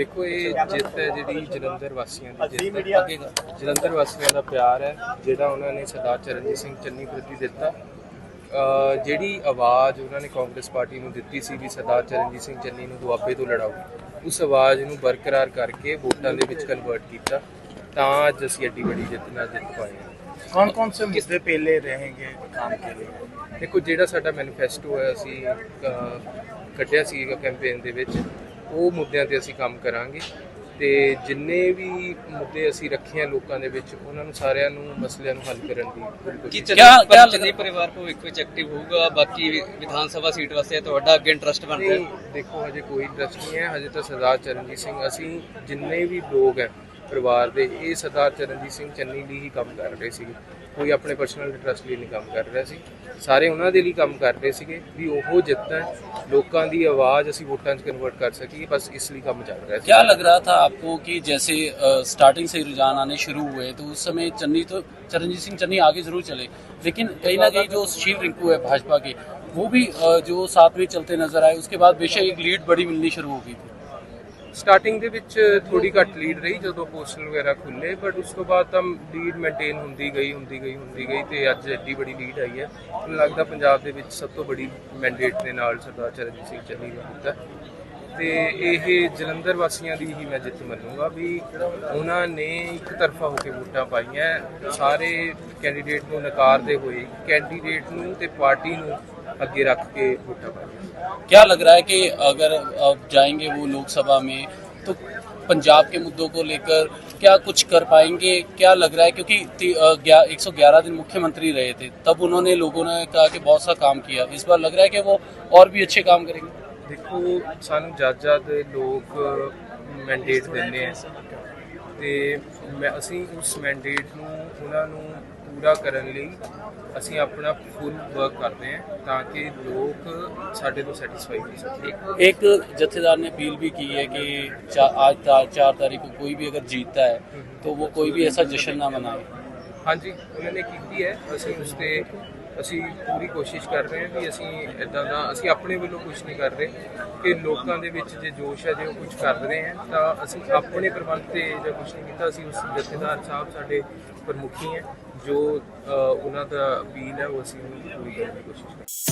ਦੇਖੋ ਇਹ ਜਿੱਤ ਹੈ ਜਿਹੜੀ ਜਲੰਧਰ ਵਾਸੀਆਂ ਦੀ ਜਿੱਤ ਹੈ। ਅੱਗੇ ਜਲੰਧਰ ਵਾਸੀਆਂ ਦਾ ਪਿਆਰ ਹੈ ਜਿਹੜਾ ਉਹਨਾਂ ਨੇ ਸਰਦਾਰ ਚਰਨਜੀਤ ਸਿੰਘ ਚੰਨੀ ਪ੍ਰਤੀ ਦਿੱਤਾ। ਜਿਹੜੀ ਆਵਾਜ਼ ਉਹਨਾਂ ਨੇ ਕਾਂਗਰਸ ਪਾਰਟੀ ਨੂੰ ਦਿੱਤੀ ਸੀ ਵੀ ਸਰਦਾਰ ਚਰਨਜੀਤ ਸਿੰਘ ਚੰਨੀ ਨੂੰ ਦੁਆਬੇ ਤੋਂ ਲੜਾਓ ਉਸ ਆਵਾਜ਼ ਨੂੰ ਬਰਕਰਾਰ ਕਰਕੇ ਵੋਟਾਂ ਦੇ ਵਿੱਚ ਕਨਵਰਟ ਕੀਤਾ ਤਾਂ ਅੱਜ ਅਸੀਂ ਐਡੀ ਵੱਡੀ ਜਿੱਤ ਨਾਲ ਜਿੱਤ ਪਾਏ ਕੌਣ ਕੌਣ ਸੇ ਮੁੱਦੇ ਪਹਿਲੇ ਰਹਿਣਗੇ ਕੰਮ ਕੇ ਲਈ? ਦੇਖੋ ਜਿਹੜਾ ਸਾਡਾ ਮੈਨੀਫੈਸਟੋ ਹੈ ਅਸੀਂ ਕੱਢਿਆ ਸੀ ਕੈਂਪੇਨ ਦੇ ਵਿੱਚ। ਉਹ ਮੁੱਦਿਆਂ ਤੇ ਅਸੀਂ ਕੰਮ ਕਰਾਂਗੇ ਤੇ ਜਿੰਨੇ ਵੀ ਮੁੱਦੇ ਅਸੀਂ ਰੱਖੇ ਆ ਲੋਕਾਂ ਦੇ ਵਿੱਚ ਉਹਨਾਂ ਨੂੰ ਸਾਰਿਆਂ ਨੂੰ ਮਸਲਿਆਂ ਨੂੰ ਹੱਲ ਕਰਨ ਦੀ ਕੀ ਕੋਸ਼ਿਸ਼ ਚੰਨੀ ਪਰ ਚੰਨੀ ਪਰਿਵਾਰ ਭਵਿੱਖ ਵਿੱਚ ਐਕਟਿਵ ਹੋਊਗਾ? ਬਾਕੀ ਵਿਧਾਨ ਸਭਾ ਸੀਟ ਵਾਸਤੇ ਤੁਹਾਡਾ ਅੱਗੇ ਇੰਟਰਸਟ ਬਣ ਰਿਹਾ ਨਹੀਂ ਦੇਖੋ ਹਜੇ ਕੋਈ ਇੰਟਰਸਟ ਨਹੀਂ ਹੈ। ਹਜੇ ਤਾਂ ਸਰਦਾਰ ਚਰਨਜੀਤ ਸਿੰਘ ਅਸੀਂ ਜਿੰਨੇ ਵੀ ਲੋਕ ਹੈ ਪਰਿਵਾਰ ਦੇ ਇਹ ਸਰਦਾਰ ਚਰਨਜੀਤ ਸਿੰਘ ਚੰਨੀ ਲਈ ਹੀ ਕੰਮ ਕਰ ਰਹੇ ਸੀਗੇ ਕੋਈ ਆਪਣੇ ਪਰਸਨਲ ਇੰਟਰਸਟ ਲਈ ਨਹੀਂ ਕੰਮ ਕਰ ਰਿਹਾ ਸੀ ਸਾਰੇ ਉਹਨਾਂ ਦੇ ਲਈ ਕੰਮ ਕਰ ਰਹੇ ਸੀਗੇ ਵੀ ਉਹ ਜਿੱਤਣ ਲੋਕਾਂ ਦੀ ਆਵਾਜ਼ ਅਸੀਂ ਵੋਟਾਂ 'ਚ ਕਨਵਰਟ ਕਰ ਸਕੀਏ ਬਸ ਇਸ ਲਈ ਕੰਮ ਚੱਲ ਰਿਹਾ ਸੀ क्या लग रहा था आपको कि जैसे स्टार्टिंग से ही रुझान आने शुरू हुए तो उस समय चन्नी तो चरणजीत सिंह चन्नी आगे जरूर चले लेकिन कहीं ना कहीं जो सुशील रिंकू है भाजपा के वो भी अ, जो साथ में चलते नजर आए उसके बाद बेशक एक लीड बड़ी मिलनी शुरू हो गई थी ਸਟਾਰਟਿੰਗ ਦੇ ਵਿੱਚ ਥੋੜੀ ਘੱਟ ਲੀਡ ਰਹੀ ਜਦੋਂ ਪੋਸਟਲ ਵਗੈਰਾ ਖੁੱਲੇ ਬਟ ਉਸ ਤੋਂ ਬਾਅਦ ਤਾਂ ਲੀਡ ਮੇਨਟੇਨ ਹੁੰਦੀ ਗਈ ਹੁੰਦੀ ਗਈ ਹੁੰਦੀ ਗਈ ਤੇ ਅੱਜ ਐਡੀ ਬੜੀ ਲੀਡ ਆਈ ਹੈ। ਮੈਨੂੰ ਲੱਗਦਾ ਪੰਜਾਬ ਦੇ ਵਿੱਚ ਸਭ ਤੋਂ ਬੜੀ ਮੈਂਡੇਟ ਦੇ ਨਾਲ ਸਰਦਾਰ ਚਰਨਜੀਤ ਸਿੰਘ ਚੰਨੀ ਦਾ ਹੁੰਦਾ ਤੇ ਇਹ ਜਲੰਧਰ ਵਾਸੀਆਂ ਦੀ ਹੀ ਮੈਂ ਜਿੱਤ ਮੰਨੂਗਾ ਵੀ ਉਹਨਾਂ ਨੇ ਇੱਕ ਤਰਫਾ ਹੋ ਕੇ ਵੋਟਾਂ ਪਾਈਆਂ। ਸਾਰੇ ਕੈਂਡੀਡੇਟ ਨੂੰ ਨਕਾਰਦੇ ਹੋਏ। ਕੈਂਡੀਡੇਟ ਨੂੰ ਤੇ ਪਾਰਟੀ ਨੂੰ ਅੱਗੇ ਰੱਖ ਕੇ ਵੋਟਾਂ ਪਾਈਆਂ क्या लग रहा है कि अगर अब जाएंगे वो लोकसभा में तो पंजाब के मुद्दों को लेकर क्या कुछ कर पाएंगे क्या लग रहा है क्योंकि एक सौ ग्यारह दिन मुख्यमंत्री रहे थे तब उन्होंने लोगों ने कहा कि बहुत सा काम किया इस बार लग रहा है कि वो और भी अच्छे काम करेंगे ਦੇਖੋ ਸਾਨੂੰ ਜੱਜ ਜੱਜ ਲੋਕ ਮੈਂਡੇਟ ਦਿੰਦੇ ਆ ਤੇ ਮੈਂ ਅਸੀਂ ਉਸ ਮੈਂਡੇਟ ਨੂੰ ਉਹਨਾਂ ਨੂੰ ਪੂਰਾ ਕਰਨ ਲਈ ਅਸੀਂ ਆਪਣਾ ਫੁੱਲ ਵਰਕ ਕਰਦੇ ਹਾਂ ਤਾਂ ਕਿ ਲੋਕ ਸਾਡੇ ਤੋਂ ਸੈਟੀਸਫਾਈ ਹੋ ਸਕਣ। ਇੱਕ ਜਥੇਦਾਰ ਨੇ ਅਪੀਲ ਵੀ ਕੀਤੀ ਹੈ ਕਿ ਅੱਜ ਤਾਂ ਚਾਰ ਤਾਰੀਖ ਨੂੰ ਕੋਈ ਵੀ ਅਗਰ ਜੀਤਦਾ ਹੈ ਤਾਂ ਉਹ ਕੋਈ ਵੀ ਐਸਾ ਜਸ਼ਨ ਨਾ ਮਨਾਵੇ ਹਾਂਜੀ ਉਹਨਾਂ ਨੇ ਕੀਤੀ ਹੈ। ਅਸੀਂ ਉਸ ਤੇ ਅਸੀਂ ਪੂਰੀ ਕੋਸ਼ਿਸ਼ ਕਰ ਰਹੇ ਹਾਂ ਵੀ ਅਸੀਂ ਇਦਾਂ ਦਾ ਅਸੀਂ ਆਪਣੇ ਵੱਲੋਂ ਕੁਝ ਨਹੀਂ ਕਰ ਰਹੇ ਕਿ ਲੋਕਾਂ ਦੇ ਵਿੱਚ ਜੇ ਜੋਸ਼ ਹੈ, ਜੇ ਉਹ ਕੁਝ ਕਰ ਰਹੇ ਹੈ, ਤਾਂ ਅਸੀਂ ਆਪਣੇ ਪ੍ਰਬੰਧ ਤੇ ਜਾਂ ਕੁਝ ਨਹੀਂ ਕੀਤਾ, ਅਸੀਂ ਉਸ ਜਥੇਦਾਰ ਸਾਹਿਬ ਸਾਡੇ ਪ੍ਰਮੁਖੀ ਹੈ, ਜੋ ਉਹਨਾਂ ਦਾ ਅਪੀਲ ਹੈ, ਉਹ ਅਸੀਂ ਉਹਨੂੰ ਪੂਰੀ ਕਰਨ ਦੀ ਕੋਸ਼ਿਸ਼ ਕਰ ਰਹੇ ਹਾਂ।